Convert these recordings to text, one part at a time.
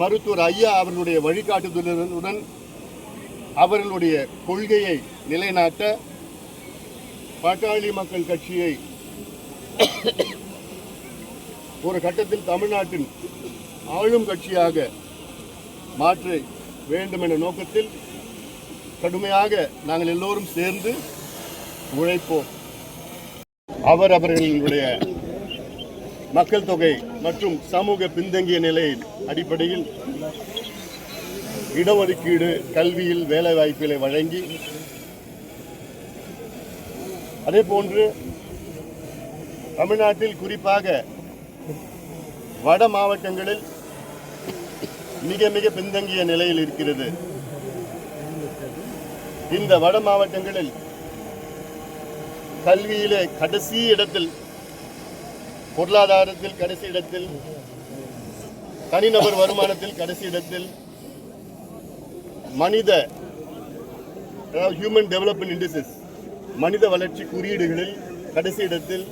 மருத்துவர் ஐயா அவர்களுடைய வழிகாட்டுதலுடன் அவர்களுடைய கொள்கையை நிலைநாட்ட பாட்டாளி மக்கள் கட்சியை ஒரு கட்டத்தில் தமிழ்நாட்டின் ஆளும் கட்சியாக மாற்ற வேண்டும் என்ற நோக்கத்தில் கடுமையாக நாங்கள் எல்லோரும் சேர்ந்து உழைப்போம். அவர் அவர்களுடைய மக்கள் தொகை மற்றும் சமூக பின்தங்கிய நிலையின் அடிப்படையில் இடஒதுக்கீடு கல்வியில் வேலை வாய்ப்புகளை வழங்கி அதே போன்று தமிழ்நாட்டில் குறிப்பாக வட மாவட்டங்களில் மிக மிக பின்தங்கிய நிலையில் இருக்கிறது. இந்த வட மாவட்டங்களில் கல்வியிலே கடைசி இடத்தில் பொருளாதாரத்தில் கடைசி இடத்தில் தனிநபர் வருமானத்தில் கடைசி இடத்தில் மனித ஹியூமன் டெவலப்மெண்ட் இண்டஸ்ட்ரிஸ் மனித வளர்ச்சி குறியீடுகளில் கடைசி இடத்தில்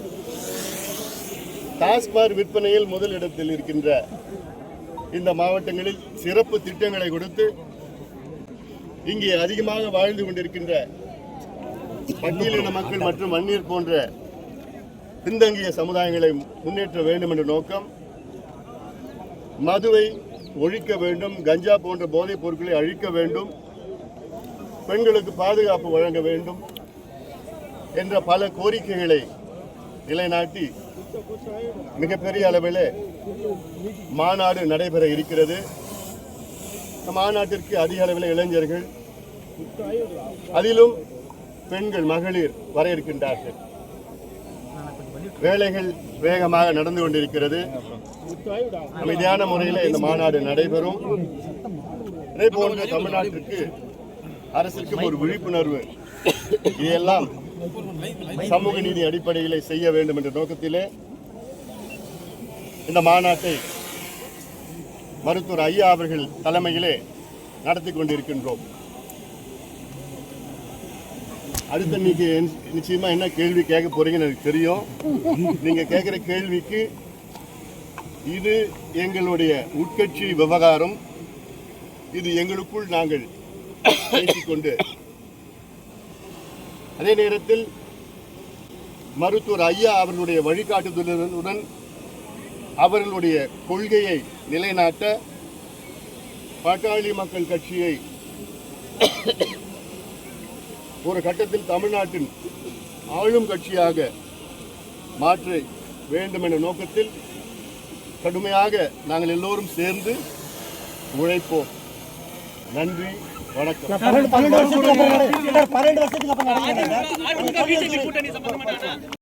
டாஸ்மார் விற்பனையில் முதல் இடத்தில் இருக்கின்ற இந்த மாவட்டங்களில் சிறப்பு திட்டங்களை கொடுத்து இங்கே அதிகமாக வாழ்ந்து கொண்டிருக்கின்ற பட்டியலின மக்கள் மற்றும் மண்ணீர் போன்ற பின்தங்கிய சமுதாயங்களை முன்னேற்ற வேண்டும் என்ற நோக்கம் மதுவை ஒழிக்க வேண்டும் கஞ்சா போன்ற போதைப் பொருட்களை அழிக்க வேண்டும் பெண்களுக்கு பாதுகாப்பு வழங்க வேண்டும் என்ற பல கோரிக்கைகளை நிலைநாட்டி மிகப்பெரிய அளவில் மாநாடு நடைபெற இருக்கிறது. மாநாட்டிற்கு அதிக அளவில் இளைஞர்கள் அதிலும் பெண்கள் மகளிர் வர இருக்கின்றார்கள் வேலைகள் வேகமாக நடந்து கொண்டிருக்கிறது. அமைதியான முறையில் இந்த மாநாடு நடைபெறும். அதே போன்று தமிழ்நாட்டிற்கு அரசிற்கும் ஒரு விழிப்புணர்வு. இதையெல்லாம் சமூக நீதி அடிப்படையில் செய்ய வேண்டும் என்ற நோக்கத்திலே இந்த மாநாட்டை மருத்துவர் ஐயா அவர்கள் தலைமையிலே நடத்தி கொண்டிருக்கின்றோம். அடுத்து நீங்க நிச்சயமா என்ன கேள்வி கேட்க போறீங்கன்னு எனக்கு தெரியும். நீங்க கேட்கிற கேள்விக்கு இது எங்களுடைய உட்கட்சி விவகாரம். இது எங்களுக்குள் நாங்கள் பேசிக்கொண்டு. அதே நேரத்தில் மருத்துவர் ஐயா அவர்களுடைய வழிகாட்டுதலுடன் அவர்களுடைய கொள்கையை நிலைநாட்ட பாட்டாளி மக்கள் கட்சியை ஒரு கட்டத்தில் தமிழ்நாட்டின் ஆளும் கட்சியாக மாற்ற வேண்டும் என்ற நோக்கத்தில் கடுமையாக நாங்கள் எல்லோரும் சேர்ந்து உழைப்போம். நன்றி வணக்கம். பன்னெண்டு பன்னெண்டு வருஷத்துக்கு அப்புறம்